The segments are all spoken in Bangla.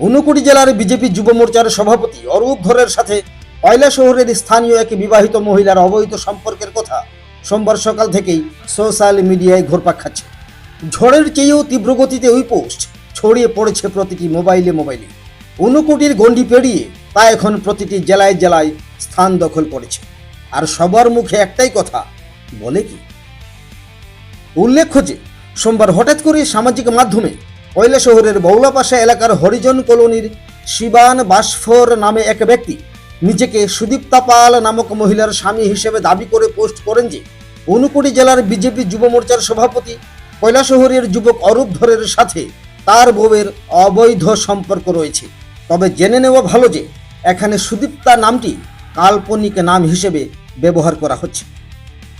ঊনকোটি জেলার বিজেপি যুব মোর্চার সভাপতি অরূপ ধরের সাথে কয়লা শহরের স্থানীয় এক বিবাহিত মহিলার অবৈধ সম্পর্কের কথা সোমবার সকাল থেকেই সোশ্যাল মিডিয়ায় ঘোরপাক খাচ্ছে। ঝড়ের চেয়েও তীব্র গতিতে ওই পোস্ট ছড়িয়ে পড়েছে প্রতিটি মোবাইলে মোবাইলে। ঊনকোটির গণ্ডি পেরিয়ে তা এখন প্রতিটি জেলায় জেলায় স্থান দখল করেছে। আর সবার মুখে একটাই কথা, বলে কি? উল্লেখ্য যে, সোমবার হঠাৎ করে সামাজিক মাধ্যমে কয়লা শহরের বৌলাপাশা এলাকার হরিজন কলোনির শিবান বাসফর নামে এক ব্যক্তি। নিজেকে সুদীপ্তা পাল নামক মহিলার স্বামী হিসেবে দাবি করে পোস্ট করেন যে, ঊনকোটি জেলার বিজেপি যুব মোর্চার সভাপতি কৈলাসহরের যুবক অরূপ ধরের সাথে তার বউয়ের অবৈধ সম্পর্ক রয়েছে। তবে জেনে নেওয়া ভালো যে, এখানে সুদীপ্তা নামটি কাল্পনিক নাম হিসেবে ব্যবহার করা হচ্ছে।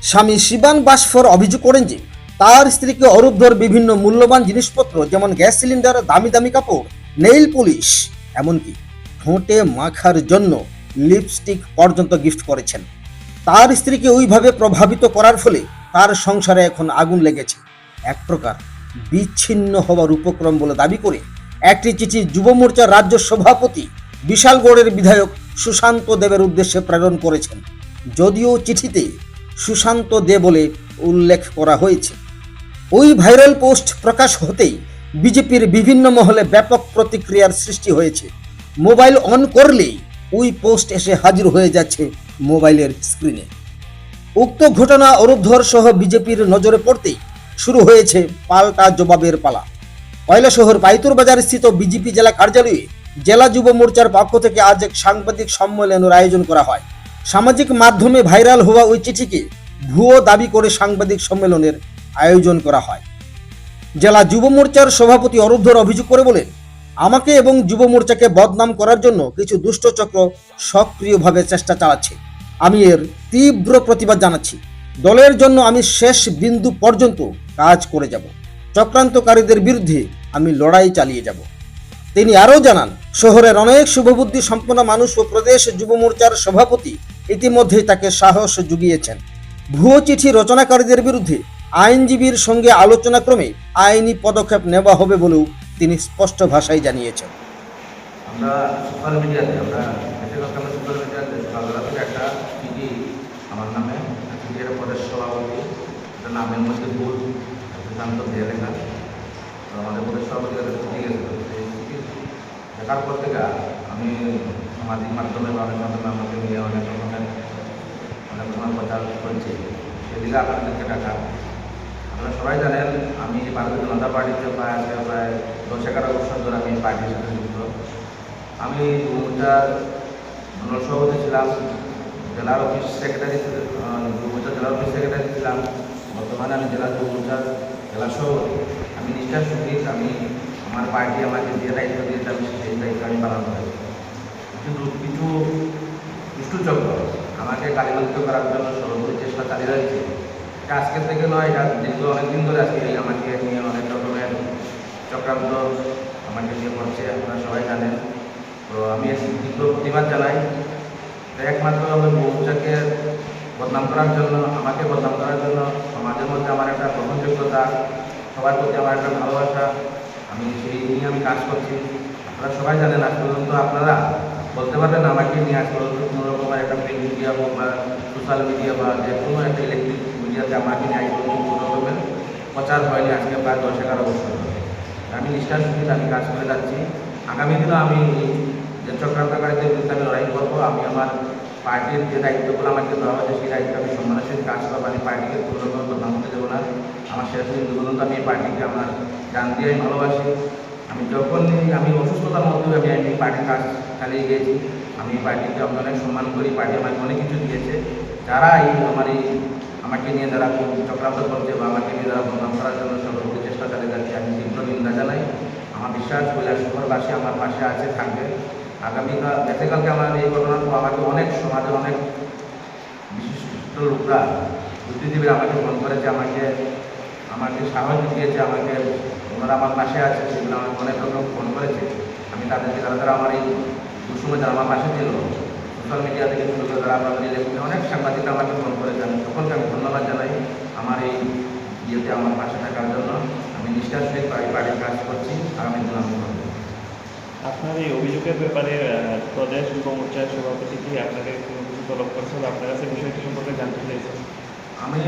স্বামী শিবান বাসফর অভিযোগ করেন যে তার স্ত্রীকে অরূপধর বিভিন্ন মূল্যবান জিনিসপত্র, যেমন গ্যাস সিলিন্ডার দামি দামি কাপড়, নেইল পুলিশ, এমনকি ঠোঁটে মাখার জন্য লিপস্টিক পর্যন্ত গিফট করেছেন। তার স্ত্রীকে ওইভাবে প্রভাবিত করার ফলে তার সংসারে এখন আগুন লেগেছে। এক প্রকার বিচ্ছিন্ন হওয়ার উপক্রম বলে দাবি করে একটি চিঠি যুব মোর্চার রাজ্য সভাপতি, বিশালগড়ের বিধায়ক সুশান্ত দেবের উদ্দেশ্যে প্রেরণ করেছেন। যদিও চিঠিতে সুশান্ত দে বলে উল্লেখ করা হয়েছে ওই ভাইরাল পোস্ট প্রকাশ হতেই বিজেপির বিভিন্ন মহলে ব্যাপক প্রতিক্রিয়ার সৃষ্টি হয়েছে। মোবাইল অন করলেই ওই পোস্ট এসে হাজির হয়ে যাচ্ছে মোবাইলের স্ক্রিনে। উক্ত ঘটনা অরূপধর সহ বিজেপির নজরে পড়তেই শুরু হয়েছে পাল্টা জবাবের পালা। কয়লাশহর পাইতুর বাজার স্থিত বিজেপি জেলা কার্যালয়ে জেলা যুব মোর্চার পক্ষ থেকে আজ এক সাংবাদিক সম্মেলনের আয়োজন করা হয়। সামাজিক মাধ্যমে ভাইরাল হওয়া ওই চিঠিকে ভুয়ো দাবি করে সাংবাদিক সম্মেলনের আয়োজন করা হয়। জেলা যুব মোর্চার সভাপতি অরুদ্ধর অভিযোগ করে বলেন, আমাকে এবং যুব মোর্চাকে বদনাম করার জন্য কিছু দুষ্ট চক্র সক্রিয়ভাবে চেষ্টা চালাচ্ছে। আমি এর তীব্র প্রতিবাদ জানাচ্ছি। দলের জন্য আমি শেষ বিন্দু পর্যন্ত কাজ করে যাব। চক্রান্তকারীদের বিরুদ্ধে আমি লড়াই চালিয়ে যাব। তিনি আরও জানান, শহরের অনেক শুভবুদ্ধি সম্পন্ন মানুষ ও প্রদেশ যুব মোর্চার সভাপতি ইতিমধ্যেই তাকে সাহস জুগিয়েছেন। ভুয়ো চিঠি রচনাকারীদের বিরুদ্ধে আইনজীবীর সঙ্গে আলোচনাক্রমে আইনি পদক্ষেপ নেওয়া হবে বলেও তিনি স্পষ্ট ভাষায় জানিয়েছেন। আমরা সোশ্যাল মিডিয়াতে, আমরা সোশ্যাল মিডিয়াতে সকালবেলা থেকে একটা চিঠি আমার নামে প্রদেশ সভাপতি, একটা নামের মধ্যে ভুল সিদ্ধান্ত দিয়ে লেখা। আমাদের প্রদেশ সভাপতি কাছে চিঠি গেছিল, সেই চিঠি আমি সামাজিক মাধ্যমে বা অনেক মাধ্যমে আমাকে নিয়ে অনেক রকমের অনেক রকমের প্রচার সেদিকে আপনাদেরকে টাকা আপনারা সবাই জানেন, আমি ভারতীয় জনতা পার্টিতে প্রায় প্রায় দশ এগারো বছর ধরে আমি পার্টির সাথে যুক্ত। আমি দুমুচার মন্ডল সভাপতি ছিলাম, জেলার অফিস সেক্রেটারি দুমুচা জেলার অফিস সেক্রেটারি ছিলাম, বর্তমানে আমি জেলা দুমুচার জেলা সভাপতি। আমি নিষ্ঠার সহিত আমি আমার পার্টি আমাকে যে দায়িত্ব দিয়েছে, আমি সেই দায়িত্ব আমি পালন করি কিন্তু কিছু দুষ্টু চক্র আমাকে কালিমালিত করার জন্য সর্বোচ্চ চেষ্টা চালিয়ে এটা আজকে থেকে নয় দীর্ঘ অনেকদিন ধরে আজকে আমাকে নিয়ে অনেক রকমের চক্রান্ত আমাকে নিয়ে করছে, আপনারা সবাই জানেন। তো আমি তীব্র প্রতিবাদ জানাই। একমাত্র মৌচাকে বদনাম করার জন্য, আমাকে বদনাম করার জন্য, সমাজের মধ্যে আমার একটা গ্রহণযোগ্যতা, সবার প্রতি আমার একটা ভালোবাসা, আমি সেই নিয়ে আমি কাজ করছি। আপনারা সবাই জানেন আজ পর্যন্ত আপনারা বলতে পারবেন আমাকে নিয়ে আজ পর্যন্ত কোনো রকমের একটা প্রিন্ট মিডিয়া হোক বা সোশ্যাল মিডিয়া বা যে কোনো একটা ইলেকট্রিক মিডিয়াতে আমাকে নিয়ে কোনো রকমের প্রচার হয়নি আজকে প্রায় দশ এগারো বছর। আমি নিষ্ঠার সহিত আমি কাজ করে যাচ্ছি। আগামী দিনে আমি যে চক্রান্তকারীদের বিরুদ্ধে আমি লড়াই করব, আমি আমার পার্টির যে দায়িত্বগুলো আমাকে দেওয়া হয়েছে, সেই দায়িত্ব আমি সম্মানের সহিত কাজ করব। আমি পার্টিকে রকম বদনাম হতে দেবো না। আমার শেষ বিন্দু পর্যন্ত আমি এই পার্টিকে আমার জান দিয়ে আমি ভালোবাসি। আমি যখনই আমি অসুস্থতার মধ্যে আমি আমি পার্টির কাজ চালিয়ে গিয়েছি। আমি পার্টিকে আমি অনেক সম্মান করি, পার্টি আমাকে অনেক কিছু দিয়েছে। যারা এই আমার এই আমাকে নিয়ে যারা চক্রান্ত করছে বা আমাকে নিয়ে যারা বদনাম করার জন্য সর্বোচ্চ চেষ্টা চালিয়ে যাচ্ছে, আমি তীব্র নিন্দা জানাই। আমার বিশ্বাস, কৈলাস শহরবাসী আমার পাশে আছে, থাকবে। আগামীকাল গতকালকে আমার এই ঘটনার পর আমাকে অনেক সমাজে অনেক বিশিষ্ট লোকরা, বুদ্ধিজীবীরা আমাকে ফোন করেছে, আমাকে আমাকে সাহস দিয়েছে, আমাকে ওনারা আমার পাশে আছে, সেগুলো আমাকে অনেক রকম ফোন করেছে। আমি তাদেরকে তারা যারা আমার এই দুসময় যারা আমার পাশে ছিল সোশ্যাল মিডিয়া থেকে শুরু করে যারা আমাদের ইলেকট্রিক অনেক সাংবাদিক আমাকে ফোন করেছে আমি সকলকে আমি ধন্যবাদ জানাই আমার এই ইয়েতে আমার পাশে থাকার জন্য। আমি নিষ্ঠার সহিত বাড়ি বাড়ির কাজ করছি আগামী দিন আমি করব। আপনার এই অভিযোগের ব্যাপারে প্রদেশ যুব মোর্চার সভাপতি কি আপনাকে কোনো কিছু তলব করছে বা আপনার কাছে বিষয়টি সম্পর্কে জানতে চাইছেন আমি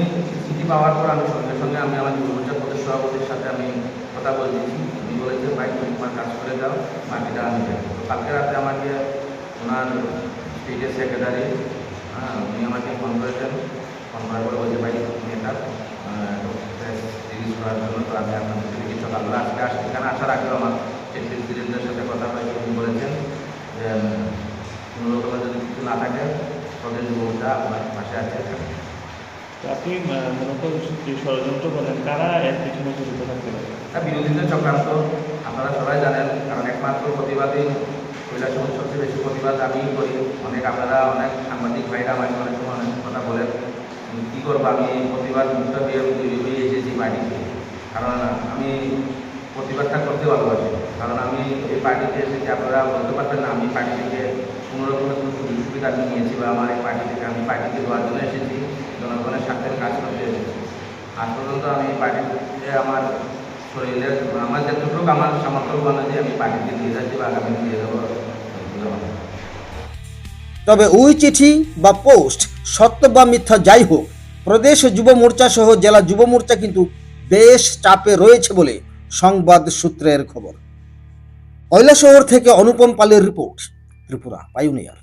চিঠি পাওয়ার পর আমি সঙ্গে সঙ্গে আমি আমার যুবমোর্চা প্রদেশ সভাপতির সাথে আমি কথা বলে বলেছি উনি বলেছে তুমি তোমার কাজ করে দাও বাকিটা আমি কালকে রাতে আমাকে ওনার স্টেটের সেক্রেটারি হ্যাঁ উনি আমাকে ফোন করেছেন। ফোন করার পরে বলছে ভাই তুমি এটা রিলিজ করার জন্য তো আমি আপনাদের থেকে কিছু সকালবেলা আজকে আসছি এখানে আসার আগেও আমার স্টেট প্রেসিডেন্টের সাথে কথা হয়েছে। উনি বলেছেন যে কোনো রকমের যদি কিছু না থাকে প্রদেশ যুবমোর্চা আপনার পাশে আছে। আপনি মূলত যে ষড়যন্ত্র বলেন কারা এর পিছনে জড়িত থাকতে পারে? বিরোধীদের চক্রান্ত। আপনারা সবাই জানেন কারণ একমাত্র প্রতিবাদী মোড় সবচেয়ে বেশি প্রতিবাদ আমিই করি, অনেক আপনারা, অনেক সাংবাদিক ভাইরা আমাকে অনেক সময় অনেক কথা বলেন কী করব? আমি প্রতিবাদ মুক্ত হয়ে হয়ে এসেছি বাড়িতে কারণ আমি প্রতিবাদটা করতে ভালোবাসি। কারণ আমি এই পার্টিতে এসেছি, আপনারা বলতে পারবেন না, আমি পার্টি থেকে কোনো রকমের কোনো সুযোগ সুবিধা আমি নিয়েছি বা আমার এই পার্টি থেকে আমি পার্টিতে দেওয়ার জন্য এসেছি, জনগণের স্বার্থের কাজ করতে এসেছি। আজ পর্যন্ত আমি পার্টিতে আমার আমার যতটুকু আমার সামর্থ্য আমি দিয়ে যাচ্ছি বা আগামী দিয়ে দেবো তবে ওই চিঠি বা পোস্ট সত্য বা মিথ্যা যাই হোক, প্রদেশ যুব মোর্চা সহ জেলা যুব মোর্চা কিন্তু বেশ চাপে রয়েছে বলে সংবাদ সূত্রের খবর। শহর থেকে অনুপম পালের রিপোর্ট, ত্রিপুরা, পাইওনিয়ার।